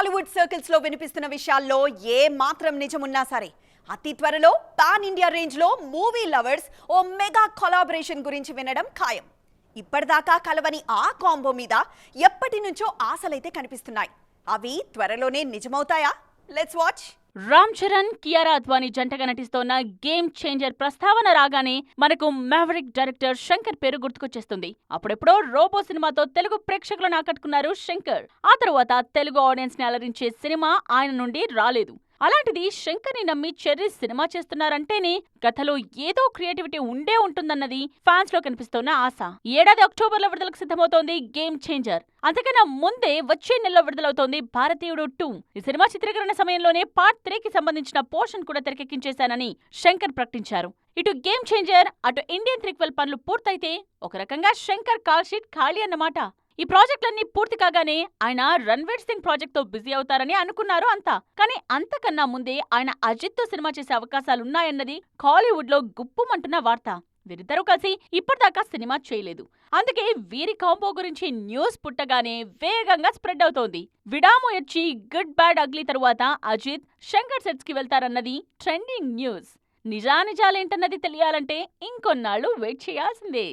టాలీవుడ్ సర్కిల్స్లో వినిపిస్తున్న విషయాల్లో ఏ మాత్రం నిజమున్నా సరే అతి త్వరలో పాన్ ఇండియా రేంజ్లో మూవీ లవర్స్ ఓ మెగా కొలాబరేషన్ గురించి వినడం ఖాయం. ఇప్పటిదాకా కలవని ఆ కాంబో మీద ఎప్పటి నుంచో ఆశలైతే కనిపిస్తున్నాయి. అవి త్వరలోనే నిజమవుతాయా? లెట్స్ వాచ్ రామ్ చరణ్ కియారా అద్వానీ జంటగా నటిస్తోన్న గేమ్ చేంజర్ ప్రస్తావన రాగానే మనకు మ్యావరిక్ డైరెక్టర్ శంకర్ పేరు గుర్తుకొచ్చేస్తుంది. అప్పుడెప్పుడో రోబో సినిమాతో తెలుగు ప్రేక్షకులను ఆకట్టుకున్నారు శంకర్. ఆ తరువాత తెలుగు ఆడియన్స్ని అలరించే సినిమా ఆయన నుండి రాలేదు. అలాంటిది శంకర్ని నమ్మి చెర్రీ సినిమా చేస్తున్నారంటేనే కథలో ఏదో క్రియేటివిటీ ఉండే ఉంటుందన్నది ఫ్యాన్స్లో కనిపిస్తోన్న ఆశ. ఏడాది అక్టోబర్లో విడుదలకు సిద్ధమవుతోంది గేమ్ చేంజర్. అంతకన్నా ముందే వచ్చే నెలలో విడుదలవుతోంది భారతీయుడు టూ. ఈ సినిమా చిత్రీకరణ సమయంలోనే పార్ట్ త్రీకి సంబంధించిన పోర్షన్ కూడా తెరకెక్కించేశానని శంకర్ ప్రకటించారు. ఇటు గేమ్ చేంజర్ అటు ఇండియన్ త్రిక్వెల్ పనులు పూర్తయితే ఒక రకంగా శంకర్ కాల్ షీట్ ఖాళీ అన్నమాట. ఈ ప్రాజెక్టులన్నీ పూర్తి కాగానే ఆయన రణ్వీర్ సింగ్ ప్రాజెక్ట్తో బిజీ అవుతారని అనుకున్నారు అంతా. కానీ అంతకన్నా ముందే ఆయన అజిత్తో సినిమా చేసే అవకాశాలున్నాయన్నది కాలీవుడ్లో గుప్పుమంటున్న వార్త. వీరిద్దరూ కలిసి ఇప్పటిదాకా సినిమా చేయలేదు. అందుకే వీరి కాంబో గురించి న్యూస్ పుట్టగానే వేగంగా స్ప్రెడ్ అవుతోంది. విడాము వచ్చి గుడ్ బ్యాడ్ అగ్లీ తరువాత అజిత్ శంకర్ సెట్స్కి వెళ్తారన్నది ట్రెండింగ్ న్యూస్. నిజానిజాలేంటన్నది తెలియాలంటే ఇంకొన్నాళ్ళు వెయిట్ చేయాల్సిందే.